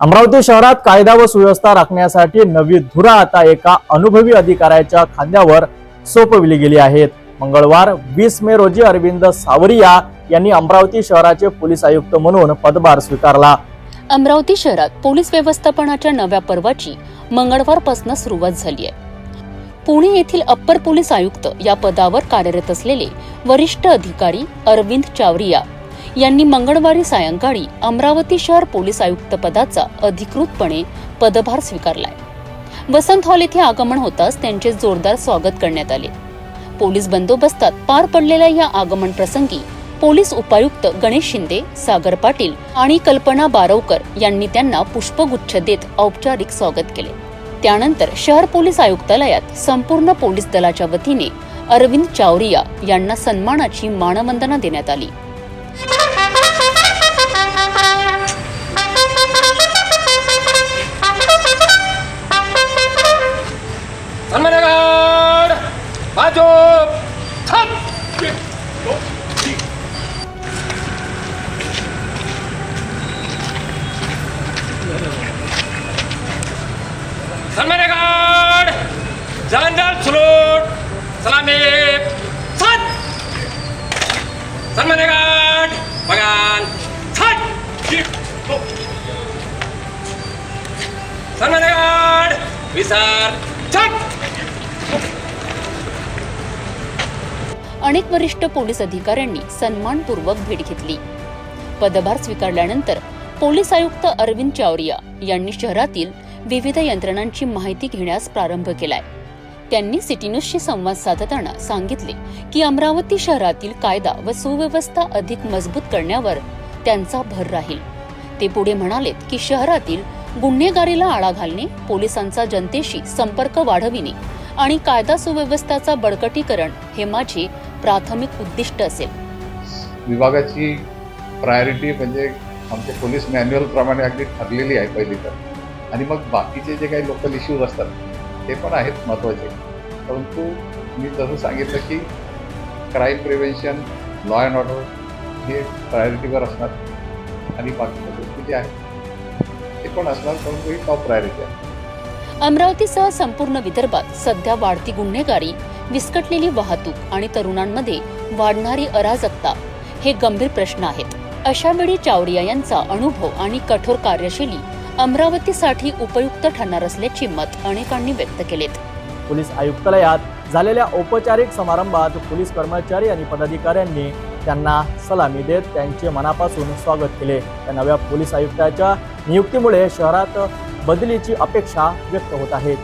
अमरावती शहरात कायदा व सुव्यवस्था राखण्यासाठी नवी धुरा आता एका अनुभवी अधिकाऱ्याच्या खांद्यावर सोपविली गेली आहेत. मंगळवार वीस मे रोजी अरविंद सावरिया यांनी अमरावती शहराचे पोलीस आयुक्त म्हणून पदभार स्वीकारला. अमरावती शहरात पोलीस व्यवस्थापनाच्या नव्या पर्वाची मंगळवारपासून सुरुवात झाली आहे. पुणे येथील अप्पर पोलीस आयुक्त या पदावर कार्यरत असलेले वरिष्ठ अधिकारी अरविंद चावरिया यांनी मंगळवारी सायंकाळी अमरावती शहर पोलीस आयुक्त पदाचा अधिकृतपणे पदभार स्वीकारलाय. वसंत हॉल येथे आगमन होताच त्यांचे जोरदार स्वागत करण्यात आले. पोलीस बंदोबस्तात पार पडलेल्या या आगमन प्रसंगी पोलीस उपायुक्त गणेश शिंदे सागर पाटील आणि कल्पना बारवकर यांनी त्यांना पुष्पगुच्छ देत औपचारिक स्वागत केले. त्यानंतर शहर पोलीस आयुक्तालयात संपूर्ण पोलीस दलाच्या वतीने अरविंद चावरिया यांना सन्मानाची मानवंदना देण्यात आली. सन्मानगड जनरल सलूट सलामी सात सन्मानगड बगान सात सन्मानगड विसार छट अनेक वरिष्ठ पोलीस अधिकाऱ्यांनी सन्मानपूर्वक भेट घेतली. पदभार स्वीकारल्यानंतर पोलीस आयुक्त अरविंद चावरिया यांनी शहरातील विविध यंत्रणांची माहिती घेण्यास प्रारंभ केलाय. त्यांनी सिटी न्यूजशी संवाद साधताना सांगितले की अमरावती शहरातील कायदा व सुव्यवस्था अधिक मजबूत करण्यावर त्यांचा भर राहील. ते पुढे म्हणालेत की शहरातील गुन्हेगारीला आळा घालणे पोलिसांचा जनतेशी संपर्क वाढविणे आणि कायदा सुव्यवस्थाचा बळकटीकरण हे माझे प्राथमिक उद्दिष्ट असेल. विभागाची प्रायोरिटी म्हणजे आमचे पोलीस मॅन्युअल प्रमाणे अगदी ठरलेली आहे पहिली तर. आणि मग बाकीचे जे काही लोकल इश्यूज असतात ते पण आहेत महत्त्वाचे परंतु मी जसं सांगितलं की crime prevention law and order हे प्रायोरिटीवर असणार आणि बाकीच्या गोष्टी जे आहेत ते पण असणार परंतु ही टॉप प्रायोरिटी आहे. अमरावतीसह संपूर्ण विदर्भात सध्या वाढती गुन्हेगारी विस्कटलेली वाहतूक आणि तरुणांमध्ये वाढणारी अराजकता हे गंभीर प्रश्न आहेत. अशा वेळी चावडिया यांचा अनुभव आणि कठोर कार्यशैली अमरावतीसाठी उपयुक्त ठरणार असल्याची मत अनेकांनी व्यक्त केलेत. पोलीस आयुक्तालयात झालेल्या औपचारिक समारंभात पोलीस कर्मचारी आणि पदाधिकाऱ्यांनी त्यांना सलामी देत त्यांचे मनापासून स्वागत केले. या नव्या पोलीस आयुक्ताच्या नियुक्तीमुळे शहरात बदलीची अपेक्षा व्यक्त होत आहे.